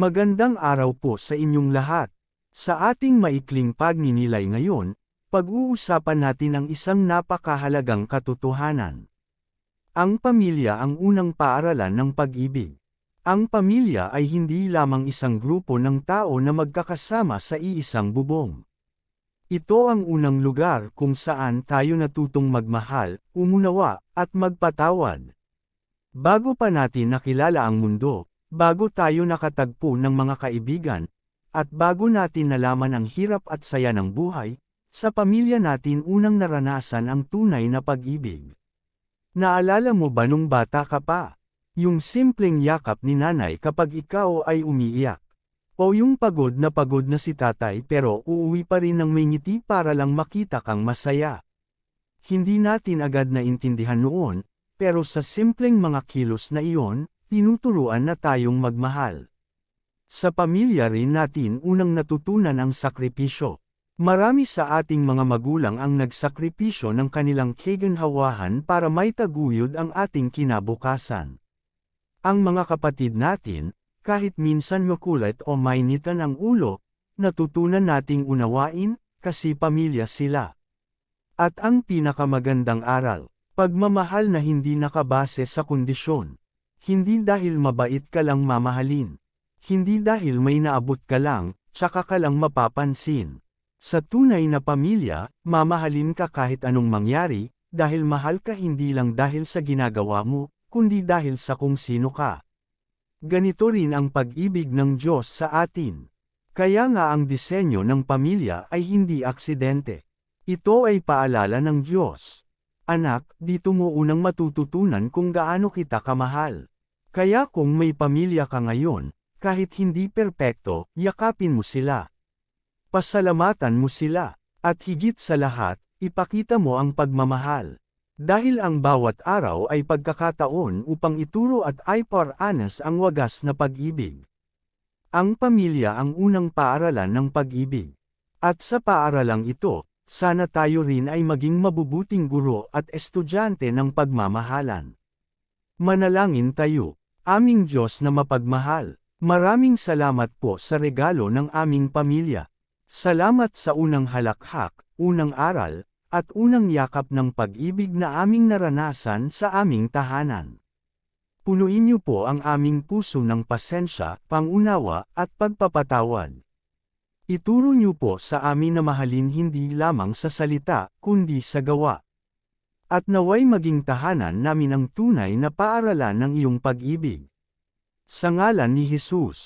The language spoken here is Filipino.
Magandang araw po sa inyong lahat. Sa ating maikling pagninilay ngayon, pag-uusapan natin ang isang napakahalagang katotohanan. Ang pamilya ang unang paaralan ng pag-ibig. Ang pamilya ay hindi lamang isang grupo ng tao na magkakasama sa iisang bubong. Ito ang unang lugar kung saan tayo natutong magmahal, umunawa, at magpatawad. Bago pa natin nakilala ang mundo, bago tayo nakatagpo ng mga kaibigan, at bago natin nalaman ang hirap at saya ng buhay, sa pamilya natin unang naranasan ang tunay na pag-ibig. Naalala mo ba nung bata ka pa? Yung simpleng yakap ni nanay kapag ikaw ay umiiyak. O yung pagod na pagod na si tatay pero uuwi pa rin ng may ngiti para lang makita kang masaya. Hindi natin agad na intindihan noon, pero sa simpleng mga kilos na iyon, tinuturuan na tayong magmahal. Sa pamilya rin natin unang natutunan ang sakripisyo. Marami sa ating mga magulang ang nagsakripisyo ng kanilang kaganhawahan para may taguyod ang ating kinabukasan. Ang mga kapatid natin, kahit minsan makulit o mainitan ang ulo, natutunan nating unawain, kasi pamilya sila. At ang pinakamagandang aral, Pagmamahal na hindi nakabase sa kondisyon. Hindi dahil mabait ka lang mamahalin. Hindi dahil may naabot ka lang, tsaka ka lang mapapansin. Sa tunay na pamilya, mamahalin ka kahit anong mangyari, dahil mahal ka hindi lang dahil sa ginagawa mo, kundi dahil sa kung sino ka. Ganito rin ang pag-ibig ng Diyos sa atin. Kaya nga ang disenyo ng pamilya ay hindi aksidente. Ito ay paalala ng Diyos. Anak, dito mo unang matututunan kung gaano kita kamahal. Kaya kung may pamilya ka ngayon, kahit hindi perpekto, yakapin mo sila. Pasalamatan mo sila, at higit sa lahat, ipakita mo ang pagmamahal. Dahil ang bawat araw ay pagkakataon upang ituro at iparanas ang wagas na pag-ibig. Ang pamilya ang unang paaralan ng pag-ibig. At sa paaralang ito, sana tayo rin ay maging mabubuting guro at estudyante ng pagmamahalan. Manalangin tayo, aming Diyos na mapagmahal. Maraming salamat po sa regalo ng aming pamilya. Salamat sa unang halakhak, unang aral, at unang yakap ng pag-ibig na aming naranasan sa aming tahanan. Punuin niyo po ang aming puso ng pasensya, pangunawa, at pagpapatawad. Ituro niyo po sa amin na mahalin hindi lamang sa salita, kundi sa gawa. At naway maging tahanan namin ang tunay na paaralan ng iyong pag-ibig. Sa ngalan ni Jesus.